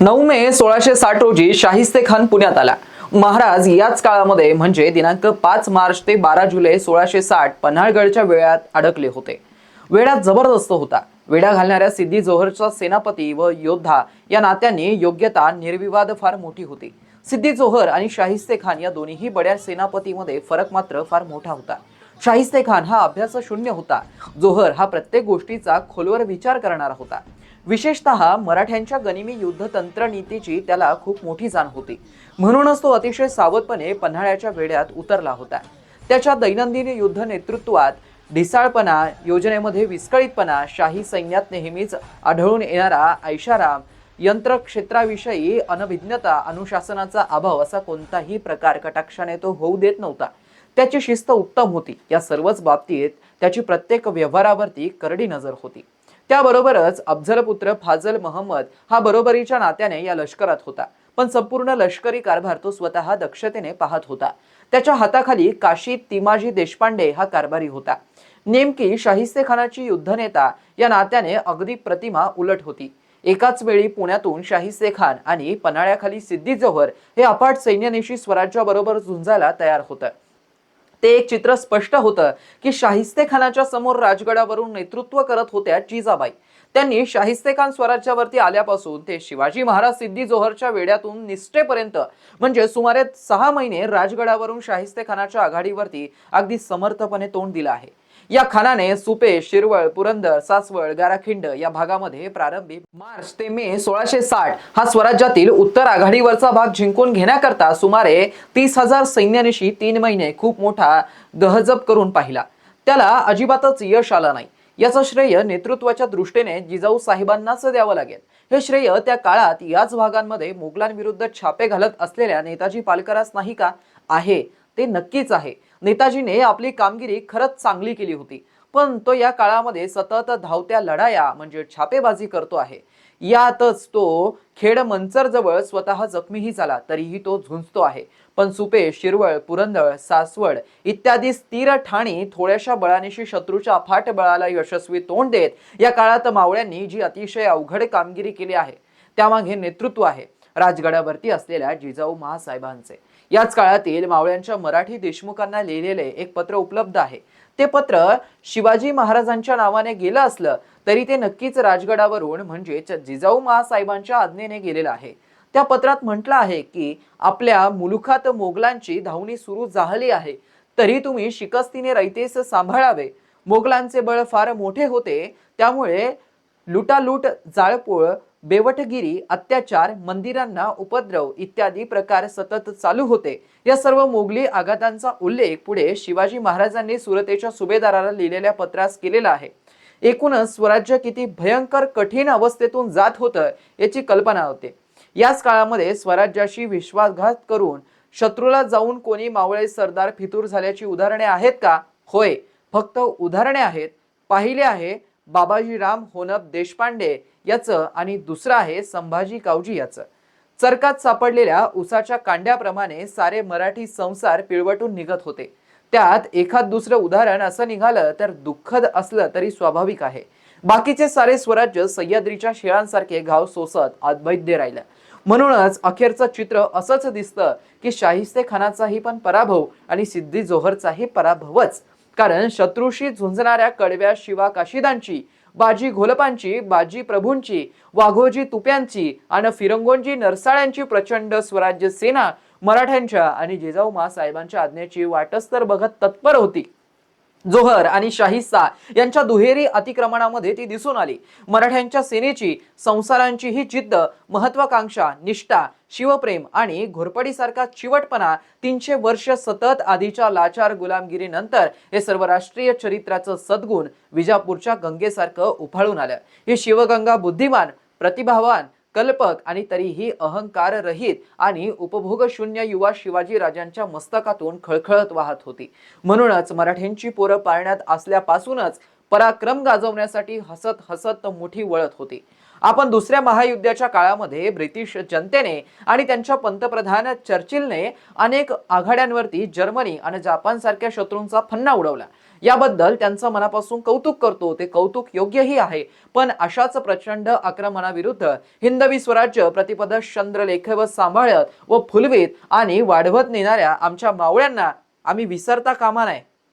नऊ मे सोळाशे साठ रोजी शाहिस्ते खान पुण्यात आला. महाराज याच काळामध्ये म्हणजे दिनांक पाच मार्च ते बारा जुलै सोळाशे साठ पन्हाळगडच्या वेळात अडकले होते. वेढा जबरदस्त होता. वेढा घालणाऱ्या सिद्धी जोहरचा सेनापती व योद्धा या नात्यांनी योग्यता निर्विवाद फार मोठी होती. सिद्धी जोहर आणि शाहिस्ते खान या दोन्हीही बड्या सेनापतीमध्ये फरक मात्र फार मोठा होता. शाहिस्ते खान हा अभ्यास शून्य होता. जोहर हा प्रत्येक गोष्टीचा खोलवर विचार करणारा होता. विशेषतः मराठ्यांच्या गनिमी युद्ध तंत्रनीतीची त्याला खूप मोठी जाण होती. म्हणूनच तो अतिशय सावधपणे पन्हाळ्याच्या वेढ्यात उतरला होता. त्याच्या दैनंदिन युद्ध नेतृत्वात ढिसाळपणा योजनेमध्ये विस्कळीतपणा शाही सैन्यात नेहमीच आढळून येणारा ऐशाराम यंत्रक्षेत्राविषयी अनभिज्ञता अनुशासनाचा अभाव असा कोणताही प्रकार कटाक्षाने तो होऊ देत नव्हता. त्याची शिस्त उत्तम होती. या सर्वच बाबतीत त्याची प्रत्येक व्यवहारावरती करडी नजर होती. त्याबरोबरच अफझलपुत्र फाजल महम्मद हा बरोबरीच्या नात्याने या लष्करात होता. पण संपूर्ण लष्करी कारभार तो स्वतः दक्षतेने पाहत होता. त्याच्या हाताखाली काशी तिमाजी देशपांडे हा कारभारी होता. नेमकी शाहिस्ते खानाची युद्धनेता या नात्याने अगदी प्रतिमा उलट होती. एकाच वेळी पुण्यातून शाहिस्ते खान आणि पन्हाळ्याखाली सिद्धी जोहर हे अफाट सैन्यनिशी स्वराज्याबरोबर झुंजायला तयार होतं. ते एक चित्र स्पष्ट होतं की शाहिस्तेखानाच्या समोर राजगडावरून नेतृत्व करत होत्या जिजाबाई. त्यांनी शाहिस्ते खान स्वराज्यावरती आल्यापासून ते शिवाजी महाराज सिद्धी जोहरच्या वेड्यातून निष्ठेपर्यंत म्हणजे सुमारे सहा महिने राजगडावरून शाहिस्तेखानाच्या आघाडीवरती अगदी समर्थपणे तोंड दिलं आहे. या खानाने सुपे शिरवळ पुरंदर सासवळ गाराखिंड या भागामध्ये प्रारंभी मार्च ते मे सोळाशे साठ हा स्वराज्यातील उत्तर आघाडीवरचा भाग जिंकून घेण्याकरता सुमारे तीस हजार सैन्यानिशी तीन महिने खूप मोठा गहजब करून पाहिला. त्याला अजिबातच यश आलं नाही. याचं श्रेय नेतृत्वाच्या दृष्टीने जिजाऊ साहेबांनाच द्यावं लागेल. हे श्रेय त्या काळात याच भागांमध्ये मुघलांविरुद्ध छापे घालत असलेल्या नेताजी पालकरास नाही का? आहे. ते नक्कीच आहे. नेताजीने आपली कामगिरी खरंच चांगली केली होती. पण तो या काळामध्ये सतत धावत्या लढाया म्हणजे छापेबाजी करतो आहे. यातच तो खेड मंचर जवळ स्वतः जखमीही झाला तरीही तो झुंजतो आहे. पण सुपे शिरवळ पुरंदळ सासवड इत्यादी स्थिर ठाणी थोड्याशा बळानिशी शत्रूच्या अफाट बळाला यशस्वी तोंड देत या काळात मावळ्यांनी जी अतिशय अवघड कामगिरी केली आहे त्यामागे नेतृत्व आहे. राजगडावरती असलेल्या जिजाऊ महासाहेबांचे. याच काळातील मावळ्यांच्या मराठी देशमुखांना लिहिलेले एक पत्र उपलब्ध आहे. ते पत्र शिवाजी महाराजांच्या नावाने गेलं असलं तरी ते नक्कीच राजगडावरून म्हणजेच जिजाऊ महासाहेबांच्या आज्ञेने गेलेलं आहे. त्या पत्रात म्हटलं आहे की आपल्या मुलुखात मोगलांची धावणी सुरू झाली आहे. तरी तुम्ही शिकस्तीने रैतेस सांभाळावे. मोगलांचे बळ फार मोठे होते. त्यामुळे लुटालूट जाळपोळ बेवटगिरी अत्याचार मंदिरांना उपद्रव इत्यादी प्रकार सतत चालू होते. या सर्व मोगली आघातांचा उल्लेख पुढे शिवाजी महाराजांनी सुरतेच्या सुभेदाराला लिहिलेल्या पत्रास केलेला आहे. एकूणच स्वराज्य किती भयंकर कठीण अवस्थेतून जात होतं याची कल्पना होते. याच काळामध्ये स्वराज्याशी विश्वासघात करून शत्रूला जाऊन कोणी मावळे सरदार फितूर झाल्याची उदाहरणे आहेत का? होय. फक्त उदाहरणे आहेत. पाहिले आहे बाबाजीराम होनप देशपांडे याचं आणि दुसरं आहे संभाजी कावजी याचं. चरकात सापडलेल्या उसाच्या कांड्याप्रमाणे सारे मराठी संसार पिळवटून निघत होते. त्यात एखाद दुसरं उदाहरण असं निघालं तर दुःखद असलं तरी स्वाभाविक आहे. बाकीचे सारे स्वराज्य सह्याद्रीच्या शिळांसारखे घाव सोसत अद्वैद्य राहिलं. म्हणूनच अखेरचं चित्र असंच दिसतं की शाहिस्ते खानाचाही पण पराभव आणि सिद्धी जोहरचाही पराभवच. कारण शत्रूशी झुंजणाऱ्या कडव्या शिवा काशिदांची बाजी घोलपांची बाजी प्रभूंची वाघोजी तुप्यांची आणि फिरंगोंजी नरसाळ्यांची प्रचंड स्वराज्य सेना मराठ्यांच्या आणि जिजाऊ मासाहेबांच्या आज्ञेची वाटस्तर तर बघत तत्पर होती. जोहर आणि शाहिस्ता यांच्या दुहेरी अतिक्रमणामध्ये ती दिसून आली. मराठ्यांच्या सेनेची संसारांची ही जिद्द महत्वाकांक्षा निष्ठा शिवप्रेम आणि घोरपडीसारखा चिवटपणा तीनशे वर्ष सतत आधीच्या लाचार गुलामगिरीनंतर हे सर्व राष्ट्रीय चरित्राचं सद्गुण विजापूरच्या गंगेसारखं उफाळून आलं. ही शिवगंगा बुद्धिमान प्रतिभावान कल्पक आणि तरीही अहंकार रहित आणि उपभोग शून्य युवा शिवाजी राजांच्या मस्तकातून खळखळत वाहत होती. म्हणूनच मराठ्यांची पोरं पाळण्यात असल्यापासूनच पराक्रम गाजवण्यासाठी हसत हसत मुठी वळत होती. आपण दुसऱ्या महायुद्धाच्या काळामध्ये ब्रिटिश जनतेने आणि त्यांच्या पंतप्रधान चर्चिलने अनेक आघाड्यांवरती जर्मनी आणि जपान सारख्या शत्रूंचा फन्ना उडवला. याबद्दल त्यांचं मनापासून कौतुक करतो. ते कौतुक योग्यही आहे. पण अशाच प्रचंड आक्रमणाविरुद्ध हिंदवी स्वराज्य प्रतिपद चंद्रलेख व सांभाळत व फुलवीत आणि वाढवत नेणाऱ्या आमच्या मावळ्यांना आम्ही विसरता कामा नाही